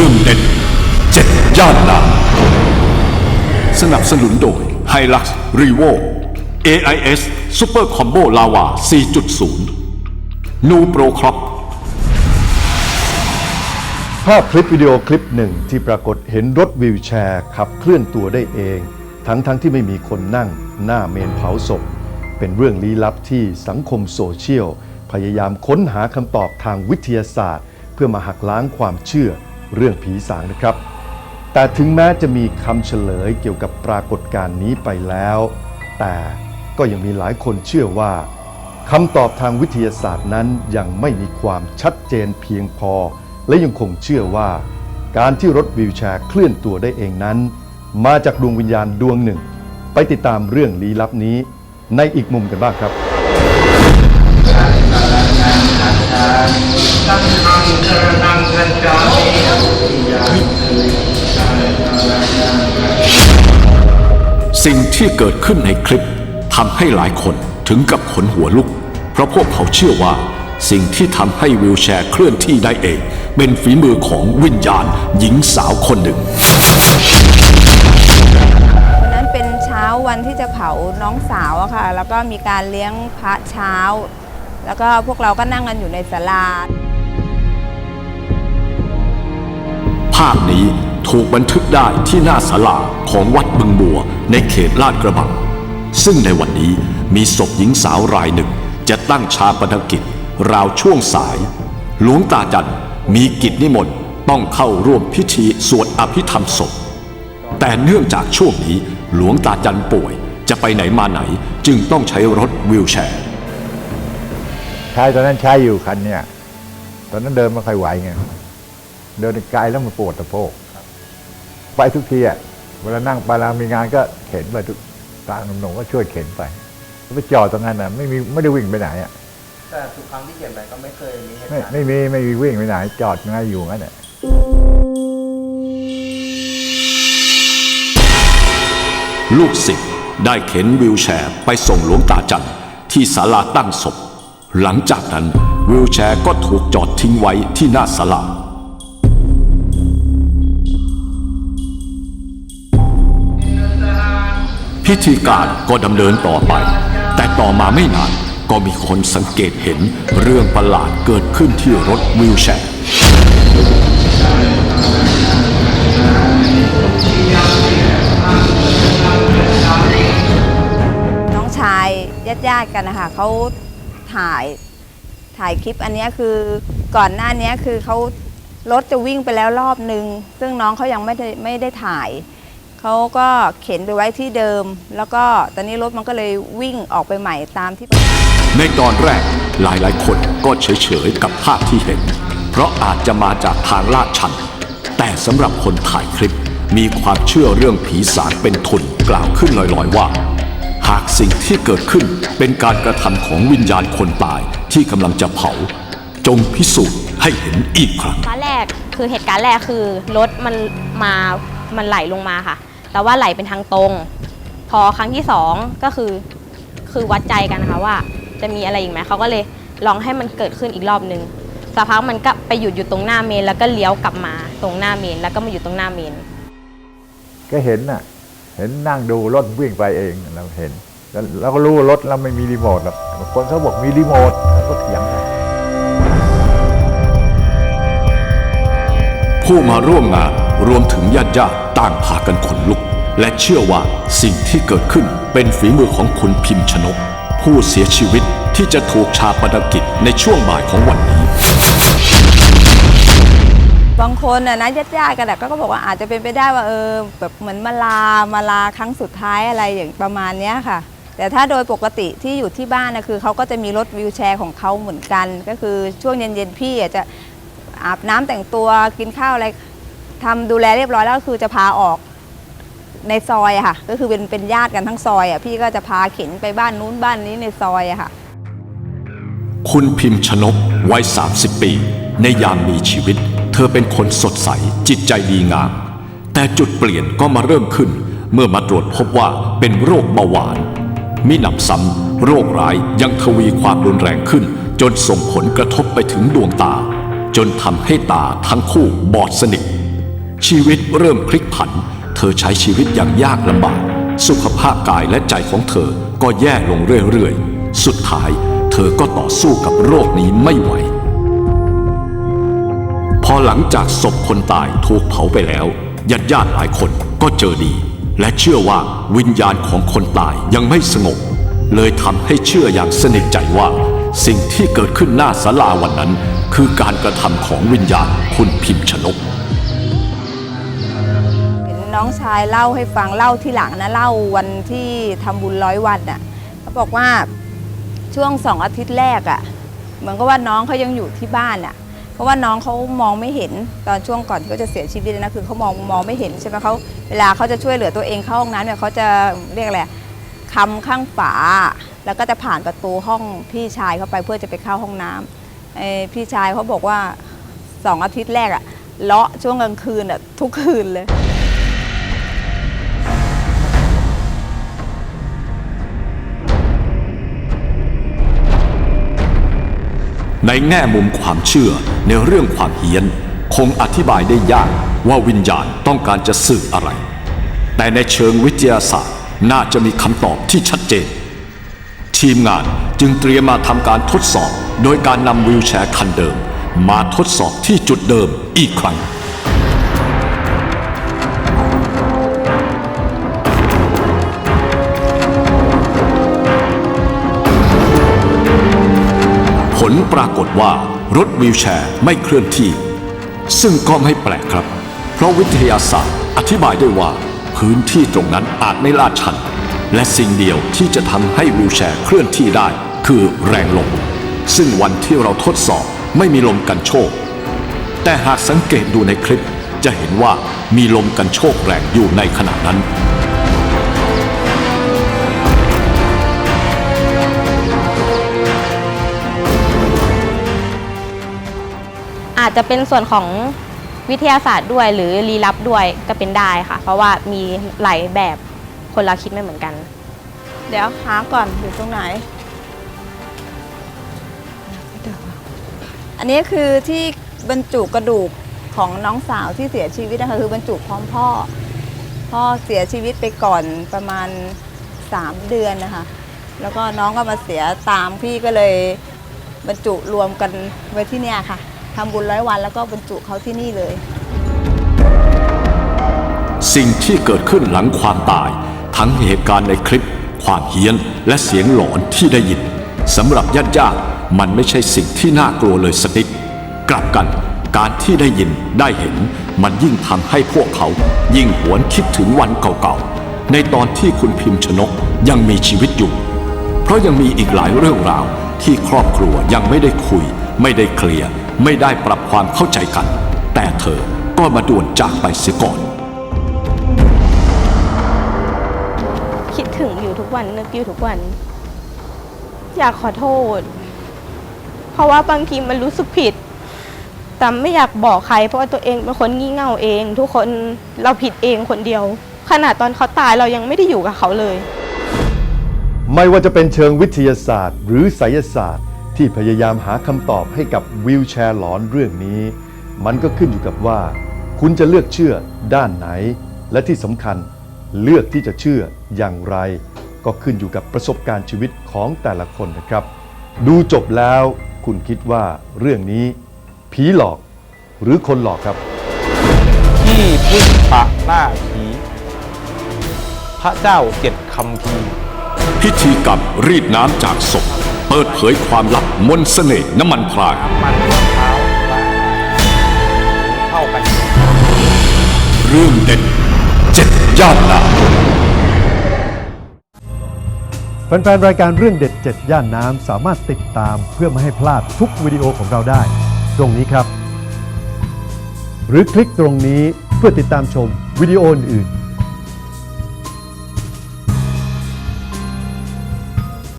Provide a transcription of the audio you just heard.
รื่องเด็ดเจ็ดย่านนางสนับสนุนโดย h i l u x r e v o AIS Super Combo Lava 4.0นูโปรครอปภาพคลิปวิดีโอคลิปหนึ่งที่ปรากฏเห็นรถวีลแชร์ขับเคลื่อนตัวได้เอง ทั้งๆทที่ไม่มีคนนั่งหน้าเมนเผาศพ เป็นเรื่องลี้ลับที่สังคมโซเชียล พยายามค้นหาคำตอบทางวิทยาศาสตร์ เพื่อมาหักล้างความเชื่อ เรื่องผีสางนะครับ แต่ถึงแม้จะมีคำเฉลยเกี่ยวกับปรากฏการณ์นี้ไปแล้ว แต่ก็ยังมีหลายคนเชื่อว่าคำตอบทางวิทยาศาสตร์นั้นยังไม่มีความชัดเจนเพียงพอ และยังคงเชื่อว่า การที่รถวีลแชร์เคลื่อนตัวได้เองนั้น มาจากดวงวิญญาณดวงหนึ่ง ไปติดตามเรื่องลี้ลับนี้ในอีกมุมกันบ้างครับ สิ่งที่เกิดขึ้นในคลิปทำให้หลายคนถึงกับขนหัวลุก เพราะพวกเขาเชื่อว่า สิ่งที่ทำให้วิวแชร์เคลื่อนที่ได้เอง เป็นฝีมือของวิญญาณหญิงสาวคนหนึ่ง วันนั้นเป็นเช้าวันที่จะเผาน้องสาวอะค่ะ แล้วก็มีการเลี้ยงพระเช้า แล้วก็พวกเราก็นั่งกันอยู่ในศาลาภาพนี้ถูกบันทึกได้ที่หน้าศาลาของวัดบึงบัวในเขตลาดกระบัง ซึ่งในวันนี้มีศพหญิงสาวรายหนึ่ง จะตั้งชาปนกิจ ราวช่วงสาย หลวงตาจันมีกิจนิมนต์ต้องเข้าร่วมพิธีสวดอภิธรรมศพ แต่เนื่องจากช่วงนี้หลวงตาจันป่วยจะไปไหนมาไหนจึงต้องใช้รถวีลแชร์ ช้ตอนนั้นใช้อยู่คันเนี่ย ตอนนั้นเดินไม่ค่อยไหวไงเดินไกลแล้วมันปวดสะโพกไปทุกทีอะเวลานั่งไปแล้วมีงานก็เข็นไปทุกตางหนุ่มๆก็ช่วยเข็นไปไปจอดตรงนั้นน่ะไม่มีไม่ได้วิ่งไปไหนอะแต่ทุกครั้งที่เขียนไปก็ไม่เคยมีเหตุไม่การณ์ไม่มีไม่มีวิ่งไปไหน จอดง่ายอยู่งั้นแหละลูกศิษย์ได้เข็นวิวแชร์ไปส่งหลวงตาจันทร์ที่ศาลาตั้งศพ หลังจากนั้นวิวแชร์ก็ถูกจอดทิ้งไว้ที่หน้าศาลาพิธีการก็ดำเนินต่อไป แต่ต่อมาไม่นานก็มีคนสังเกตเห็นเรื่องประหลาดเกิดขึ้นที่รถวิวแชร์น้องชายญาติๆกันนะคะเขา ถ่ายถ่ายคลิปอันนี้คือก่อนหน้านี้คือเขารถจะวิ่งไปแล้วรอบนึง ซึ่งน้องเขายังไม่ได้ไม่ได้ถ่ายเขาก็เข็นไปไว้ที่เดิม แล้วก็ตอนนี้รถมันก็เลยวิ่งออกไปใหม่ตามที่ ในตอนแรกหลายๆ คนก็เฉยๆกับภาพที่เห็น เพราะอาจจะมาจากทางลาดชัน แต่สำหรับคนถ่ายคลิปมีความเชื่อเรื่องผีสางเป็นทุนกล่าวขึ้นลอยๆว่า หากสิ่งที่เกิดขึ้นเป็นการกระทำของวิญญาณคนตายที่กำลังจะเผา จงพิสูจน์ให้เห็นอีกครั้งฟ้าแรกคือเหตุการณ์แรกคือรถมันมามันไหลลงมาค่ะ แต่ว่าไหลเป็นทางตรง พอครั้งที่สองก็คือคือวัดใจกันนะคะว่า จะมีอะไรอีกไหมเขาก็เลยลองให้มันเกิดขึ้นอีกรอบนึงสักพักมันก็ไปหยุดอยู่ตรงหน้าเมนแล้วก็เลี้ยวกลับมาตรงหน้าเมนแล้วก็มาอยู่ตรงหน้าเมน ก็เห็นน่ะ เห็นนั่งดูรถวิ่งไปเองเราเห็น แล้วเราก็รู้ว่ารถเราไม่มีรีโมทหรอกบางคนเขาบอกมีรีโมทเราก็เถียงกันผู้มาร่วมงานรวมถึงญาติญาติต่างพากันขนลุก และเชื่อว่าสิ่งที่เกิดขึ้นเป็นฝีมือของคุณพิมพ์ชนก ผู้เสียชีวิตที่จะถูกชาปนกิจในช่วงบ่ายของวันนี้ คนน่ะนะญาติๆกันอะก็บอกว่าอาจจะเป็นไปได้ว่าเออแบบเหมือนมาลามาลาครั้งสุดท้ายอะไรอย่างประมาณเนี้ยค่ะ แต่ถ้าโดยปกติที่อยู่ที่บ้านนะคือเขาก็จะมีรถวิวแชร์ของเขาเหมือนกัน ก็คือช่วงเย็นๆพี่อาจจะอาบน้ำแต่งตัวกินข้าวอะไรทำดูแลเรียบร้อยแล้วก็คือจะพาออกในซอยอะค่ะ ก็คือเป็นเป็นญาติกันทั้งซอยอะพี่ก็จะพาเข็นไปบ้านนู้นบ้านนี้ในซอยอะค่ะ คุณพิมพ์ชนกวัย 30 ปี ในยามมีชีวิต เธอเป็นคนสดใส จิตใจดีงาม แต่จุดเปลี่ยนก็มาเริ่มขึ้น เมื่อมาตรวจพบว่าเป็นโรคเบาหวาน มิหนำซ้ำโรคร้ายยังทวีความรุนแรงขึ้น จนส่งผลกระทบไปถึงดวงตา จนทำให้ตาทั้งคู่บอดสนิท ชีวิตเริ่มพลิกผัน เธอใช้ชีวิตอย่างยากลำบาก สุขภาพกายและใจของเธอก็แย่ลงเรื่อยๆ สุดท้าย เธอก็ต่อสู้กับโรคนี้ไม่ไหว พอหลังจากศพคนตายถูกเผาไปแล้วญาติญาติหลายคนก็เจอดี และเชื่อว่าวิญญาณของคนตายยังไม่สงบ เลยทำให้เชื่ออย่างสนิทใจว่า สิ่งที่เกิดขึ้นหน้าศาลาวันนั้น คือการกระทำของวิญญาณคุณพิมพ์ชนกเห็นน้องชายเล่าให้ฟังเล่าที่หลังนะเล่าวันที่ทำบุญร้อยวันน่ะเขาบอกว่าช่วงสองอาทิตย์แรกอะ่ะเหมือนกับว่าน้องเขายังอยู่ที่บ้านอะ่ะ เพราะว่าน้องเขามองไม่เห็นตอนช่วงก่อนที่เขาจะเสียชีวิตนะคือเขามองมองไม่เห็นใช่ไหมเขาเวลาเขาจะช่วยเหลือตัวเองเข้าห้องน้ำเนี่ยเขาจะเรียกอะไรคำข้างฝา แล้วก็จะผ่านประตูห้องพี่ชายเข้าไปเพื่อจะไปเข้าห้องน้ำไอพี่ชายเขาบอกว่าสองอาทิตย์แรกอะเลาะช่วงกลางคืนอะทุกคืนเลย ในแง่มุมความเชื่อในเรื่องความเฮี้ยน คงอธิบายได้ยากว่าวิญญาณต้องการจะสื่ออะไร แต่ในเชิงวิทยาศาสตร์น่าจะมีคำตอบที่ชัดเจน ทีมงานจึงเตรียมมาทำการทดสอบ โดยการนำวิวแชร์คันเดิม มาทดสอบที่จุดเดิมอีกครั้ง ผลปรากฏว่ารถวีลแชร์ไม่เคลื่อนที่ ซึ่งก็ไม่แปลกครับ เพราะวิทยาศาสตร์อธิบายได้ว่า พื้นที่ตรงนั้นอาจไม่ลาดชัน และสิ่งเดียวที่จะทำให้วีลแชร์เคลื่อนที่ได้ คือแรงลม ซึ่งวันที่เราทดสอบไม่มีลมกันโชก แต่หากสังเกตดูในคลิปจะเห็นว่ามีลมกันโชกแรงอยู่ในขณะนั้น อาจจะเป็นส่วนของวิทยาศาสตร์ด้วยหรือลีลับด้วยก็เป็นได้ค่ะ เพราะว่ามีหลายแบบคนเราคิดไม่เหมือนกัน เดี๋ยวหาก่อนอยู่ตรงไหน อันนี้คือที่บรรจุกระดูกของน้องสาวที่เสียชีวิตนะคะคือบรรจุพร้อมพ่อ พ่อเสียชีวิตไปก่อนประมาณ 3 เดือนนะคะ แล้วก็น้องก็มาเสียตามพี่ก็เลยบรรจุรวมกันไว้ที่เนี่ยค่ะ ทำบุญร้อยวันแล้วก็บรรจุเขาที่นี่เลย สิ่งที่เกิดขึ้นหลังความตาย ทั้งเหตุการณ์ในคลิป ความเฮี้ยน และเสียงหลอนที่ได้ยินสำหรับญาติญาติๆมันไม่ใช่สิ่งที่น่ากลัวเลยสักนิดกลับกันการที่ได้ยินได้เห็นมันยิ่งทำให้พวกเขา ยิ่งหวนคิดถึงวันเก่าๆ ในตอนที่คุณพิมพ์ชนกยังมีชีวิตอยู่ เพราะยังมีอีกหลายเรื่องราวที่ครอบครัวยังไม่ได้คุย ไม่ได้เคลียร์ ไม่ได้ปรับความเข้าใจกัน แต่เธอก็มาด่วนจากไปเสียก่อน คิดถึงอยู่ทุกวันนึกอยู่ทุกวัน อยากขอโทษ เพราะว่าบางทีมันรู้สึกผิด แต่ไม่อยากบอกใคร เพราะว่าตัวเองเป็นคนงี่เง่าเอง ทุกคนเราผิดเองคนเดียว ขนาดตอนเขาตายเรายังไม่ได้อยู่กับเขาเลย ไม่ว่าจะเป็นเชิงวิทยาศาสตร์ หรือไสยศาสตร์ ที่พยายามหาคำตอบให้กับวิวแชร์หลอนเรื่องนี้ มันก็ขึ้นอยู่กับว่า คุณจะเลือกเชื่อด้านไหน และที่สำคัญเลือกที่จะเชื่ออย่างไร ก็ขึ้นอยู่กับประสบการณ์ชีวิตของแต่ละคนนะครับ ดูจบแล้วคุณคิดว่าเรื่องนี้ ผีหลอกหรือคนหลอกครับที่พึ่งปะหน้าผี พระเจ้าเจ็ดคำพี พิธีกรรมรีดน้ำจากศพ เปิดเผยความลับมนต์เสน่ห์น้ำมันพรายน้ำมันมะพร้าวและเข้ากันเรื่องเด็ดเจ็ดย่านนาแฟนๆ รายการเรื่องเด็ด7ย่านน้ำสามารถติดตามเพื่อไม่ให้พลาดทุกวิดีโอของเราได้ ตรงนี้ครับ หรือคลิกตรงนี้เพื่อติดตามชมวิดีโออื่น